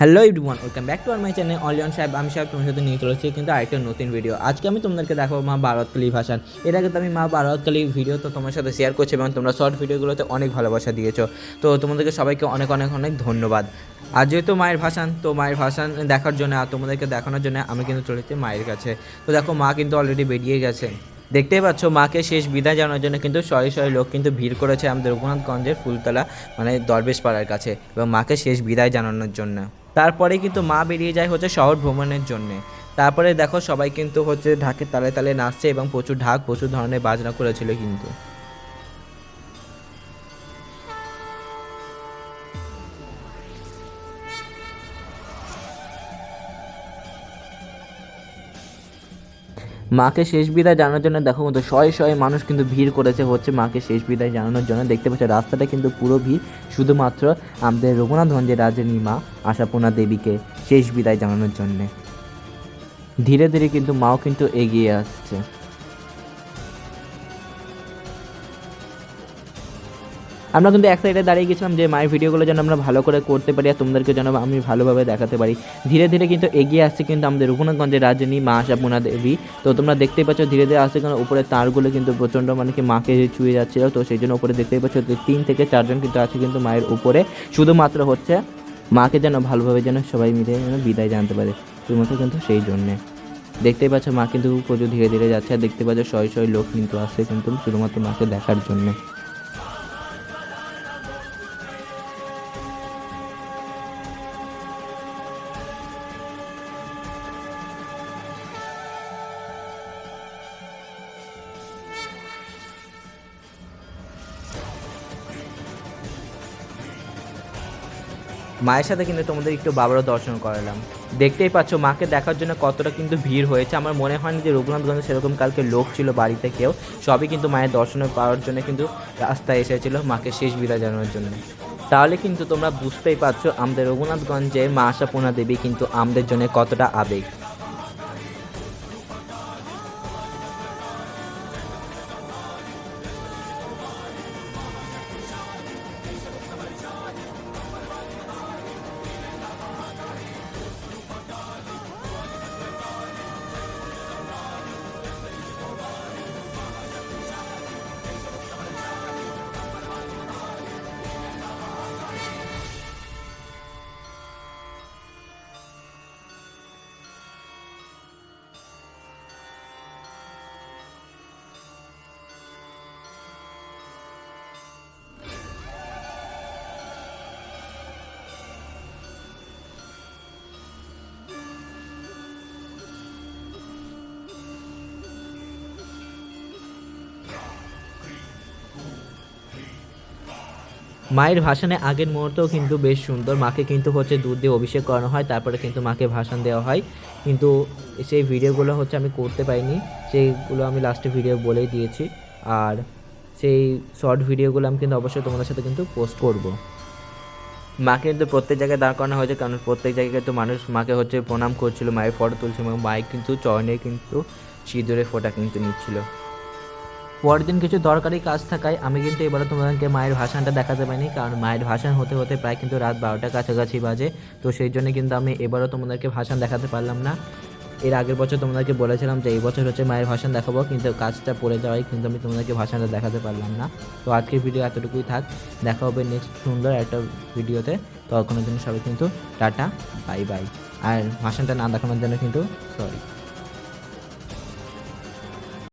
Hello everyone welcome back to R my channel অলিয়ন সাহেব আমি সাহেব তোমার সাথে নিয়ে চলেছি কিন্তু আরেকটা নতুন ভিডিও আজকে আমি তোমাদেরকে দেখাবো মা ভারতকালী ভাষান। এর আগে তো আমি মা ভারতকালী ভিডিও তো তোমার সাথে শেয়ার করছি এবং তোমরা শর্ট ভিডিওগুলোতে অনেক ভালোবাসা দিয়েছ। তো তোমাদেরকে সবাইকে অনেক অনেক অনেক ধন্যবাদ। আর যেহেতু মায়ের ভাষান, তো মায়ের ভাষান দেখার জন্য আর তোমাদেরকে দেখানোর জন্য আমি কিন্তু চলেছি মায়ের কাছে। তো দেখো, মা কিন্তু অলরেডি বেরিয়ে গেছে। দেখতেই পাচ্ছ, মাকে শেষ বিদায় জানানোর জন্য কিন্তু শয়ে শয়ে লোক কিন্তু ভিড় করেছে আমাদের রঘুনাথগঞ্জের ফুলতলা মানে দরবেশ পাড়ার কাছে। এবং মাকে শেষ বিদায় জানানোর জন্য। তারপরে কিন্তু মা বেরিয়ে যায় হচ্ছে শহর ভ্রমণের জন্যে। তারপরে দেখো সবাই কিন্তু হচ্ছে ঢাকের তালে তালে নাচছে এবং প্রচুর ঢাক, প্রচুর ধরনের বাজনা করেছিল কিন্তু। মাকে শেষ বিদায় জানানোর জন্য দেখো মতো শয়ে শয়ে মানুষ কিন্তু ভিড় করেছে, হচ্ছে মাকে শেষ বিদায় জানানোর জন্য। দেখতে পাচ্ছ, রাস্তাটা কিন্তু পুরো ভিড়। শুধুমাত্র আমাদের রঘুনাথগঞ্জের রাজনী মা, আশাপূর্ণা দেবীকে শেষ বিদায় জানানোর জন্যে। ধীরে ধীরে কিন্তু মাও কিন্তু এগিয়ে আসছে। আমরা কিন্তু এক সাইডে দাঁড়িয়ে গেছিলাম যে, মায়ের ভিডিওগুলো যেন আমরা ভালো করে করতে পারি আর তোমাদেরকে যেন আমি ভালোভাবে দেখাতে পারি। ধীরে ধীরে কিন্তু এগিয়ে আসছে কিন্তু আমাদের রঘুনাথগঞ্জের রাজনী মা আশাপূর্ণা দেবী। তো তোমরা দেখতেই পাচ্ছ ধীরে ধীরে আসছে কারণ উপরে তারগুলো কিন্তু প্রচণ্ড মানে কি মাকে ছুঁয়ে যাচ্ছিল। তো সেই জন্য উপরে দেখতেই পাচ্ছ তিন থেকে চারজন কিন্তু আছে কিন্তু মায়ের উপরে। শুধুমাত্র হচ্ছে মাকে যেন ভালোভাবে যেন সবাই মিলে যেন বিদায় জানতে পারে। শুধুমাত্র কিন্তু সেই জন্যে। দেখতেই পাচ্ছ মা কিন্তু প্রচুর ধীরে ধীরে যাচ্ছে আর দেখতে পাচ্ছ শয় শয় লোক কিন্তু আসছে কিন্তু শুধুমাত্র মাকে দেখার জন্যে। মায়ের সাথে কিন্তু তোমাদের একটু বাবারও দর্শন করালাম। দেখতেই পাচ্ছ, মাকে দেখার জন্য কতটা কিন্তু ভিড় হয়েছে। আমার মনে হয় না যে রঘুনাথগঞ্জে সেরকম কালকে লোক ছিল বাড়িতে কেউ। সবই কিন্তু মায়ের দর্শন পাওয়ার জন্য কিন্তু রাস্তায় এসেছিল মাকে শেষ বিদায় জানানোর জন্য। তাহলে কিন্তু তোমরা বুঝতেই পারছ, আমাদের রঘুনাথগঞ্জে মা আশাপূর্ণা দেবী কিন্তু আমাদের জন্য কতটা আবেগ। মায়ের ভাসানে আগের মুহূর্তেও কিন্তু বেশ সুন্দর। মাকে কিন্তু হচ্ছে দুধ দিয়ে অভিষেক করানো হয়, তারপরে কিন্তু মাকে ভাসান দেওয়া হয়। কিন্তু সেই ভিডিওগুলো হচ্ছে আমি করতে পারিনি, সেইগুলো আমি লাস্টে ভিডিও বলেই দিয়েছি। আর সেই শর্ট ভিডিওগুলো আমি কিন্তু অবশ্যই তোমাদের সাথে কিন্তু পোস্ট করব। মাকে কিন্তু প্রত্যেক জায়গায় দাঁড় করানো হয়েছে, কারণ প্রত্যেক জায়গায় কিন্তু মানুষ মাকে হচ্ছে প্রণাম করছিল, মায়ের ফটো তুলছিল এবং মায়ের কিন্তু চরণে কিন্তু সিঁদুরে ফোঁটা কিন্তু নিচ্ছিল। পরের দিন কিছু দরকারি কাজ থাকায় আমি কিন্তু এবারে তোমাদেরকে মায়ের ভাষণটা দেখাতে পারিনি, কারণ মায়ের ভাষণ হতে হতে প্রায় কিন্তু রাত বারোটার কাছাকাছি বাজে। তো সেই জন্য কিন্তু আমি এবারও তোমাদেরকে ভাষণ দেখাতে পারলাম না। এর আগের বছর তোমাদেরকে বলেছিলাম যে এই বছর হচ্ছে মায়ের ভাষণ দেখাবো, কিন্তু কাজটা পড়ে যাওয়ায় কিন্তু আমি তোমাদেরকে ভাষণটা দেখাতে পারলাম না। তো আজকের ভিডিও এতটুকুই থাক, দেখা হবে নেক্সট সুন্দর একটা ভিডিওতে। তখনের জন্য সবাই কিন্তু টাটা বাই বাই আর ভাষণটা না দেখানোর জন্য কিন্তু সরি